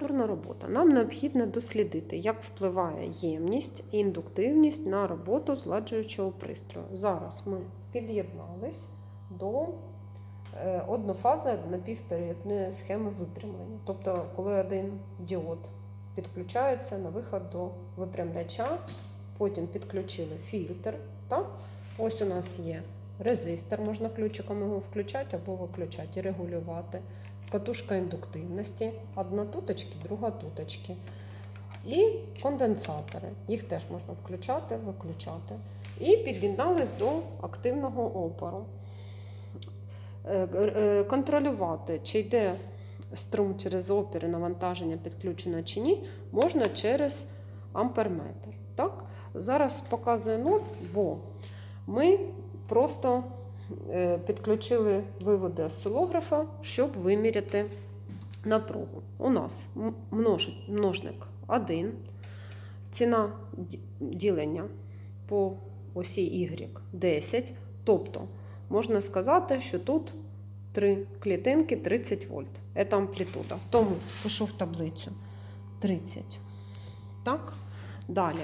лабораторна робота. Нам необхідно дослідити, як впливає ємність і індуктивність на роботу зладжуючого пристрою. Зараз ми під'єднались до е, однофазної напівперіодної схеми випрямлення. Тобто, коли один діод підключається на виход до випрямляча, потім підключили фільтр. Так? Ось у нас є резистор, можна ключиком його включати або виключати і регулювати. Катушка індуктивності, одна туточки, друга туточки. І конденсатори. Їх теж можна включати, виключати. І під'єднались до активного опору. Е, е, Контролювати, чи йде струм через опір і навантаження підключено чи ні, можна через амперметр. Так? Зараз показую нуль, бо ми просто е, підключили виводи осцилографа, щоб виміряти напругу. У нас множник 1, ціна ділення по осі Y 10. Тобто можна сказати, що тут три клітинки 30 вольт. Це амплітуда. Тому пишу в таблицю 30. Так? Далі.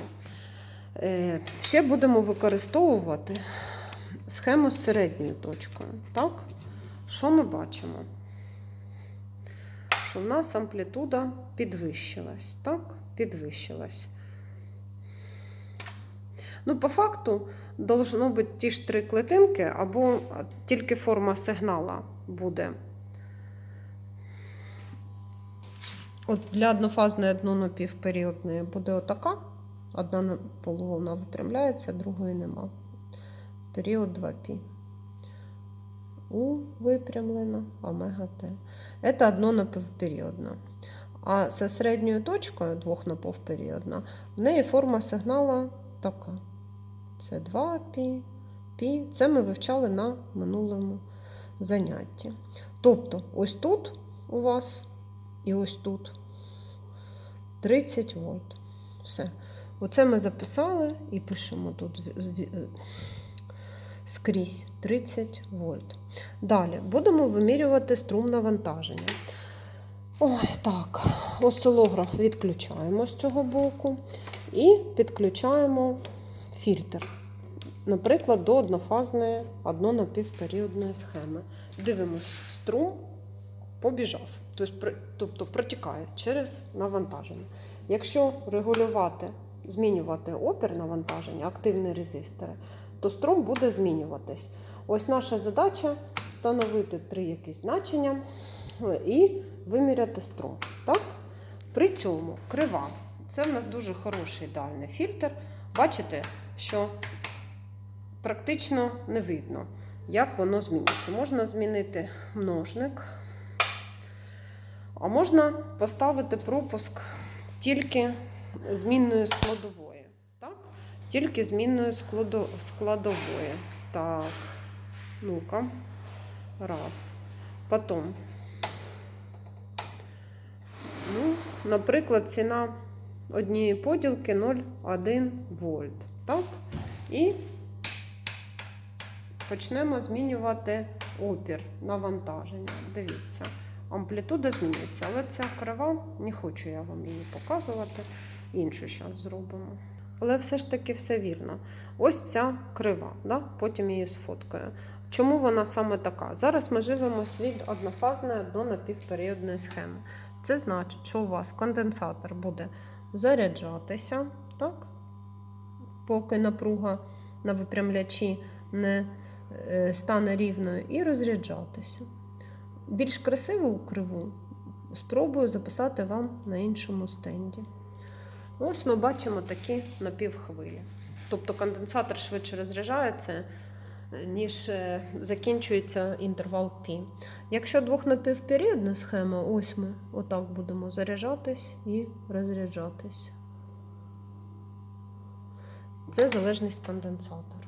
Е, Ще будемо використовувати схему з середньою точкою. Так? Що ми бачимо? Що в нас амплітуда підвищилась. Так? Підвищилась. Ну, по факту, должно бути ті ж три клетинки, або тільки форма сигнала буде. От для однофазної однонапівперіодної буде отака. Одна на- полуволна випрямляється, другої нема. Період 2π. У випрямлена, омега Т. Це одно напівперіодна. А зі середньою точкою двохнапівперіодна, в неї форма сигнала така. Це 2π, π. Це ми вивчали на минулому занятті. Тобто, ось тут у вас і ось тут 30 вольт. Все. Оце ми записали і пишемо тут зві- зві- е, скрізь 30 вольт. Далі будемо вимірювати струм навантаження. Ой, так, осцилограф відключаємо з цього боку і підключаємо фільтр. Наприклад, до однофазної одно-напівперіодної схеми. Дивимось, струм побіжав, тобто протікає через навантаження. Якщо регулювати, змінювати опір навантаження, активні резистори, то струм буде змінюватись. Ось наша задача встановити три якісь значення е, і виміряти струм. Так? При цьому крива. Це в нас дуже хороший ідеальний фільтр. Бачите, що практично не видно, як воно зміниться. Можна змінити множник, а можна поставити пропуск тільки змінною складової. Тільки змінною складо- складової. Так, ну-ка. Раз. Потім. Ну, наприклад, ціна однієї поділки 0,1 вольт. Так? І почнемо змінювати опір навантаження. Дивіться, амплітуда змінюється, але ця крива, не хочу я вам її показувати. Іншу зараз зробимо. Але все ж таки все вірно. Ось ця крива, да? потім її сфоткаю. Чому вона саме така? Зараз ми живемось від однофазної одно-напівперіодної схеми. Це значить, що у вас конденсатор буде заряджатися, так? поки напруга на випрямлячі не е, стане рівною, і розряджатися. Більш красиву криву спробую записати вам на іншому стенді. Ось ми бачимо такі напівхвилі. Тобто конденсатор швидше розряджається, ніж е, закінчується інтервал пі. Якщо двохнапівперіодна схема, ось ми отак будемо заряджатись і розряджатись. Це залежність конденсатора.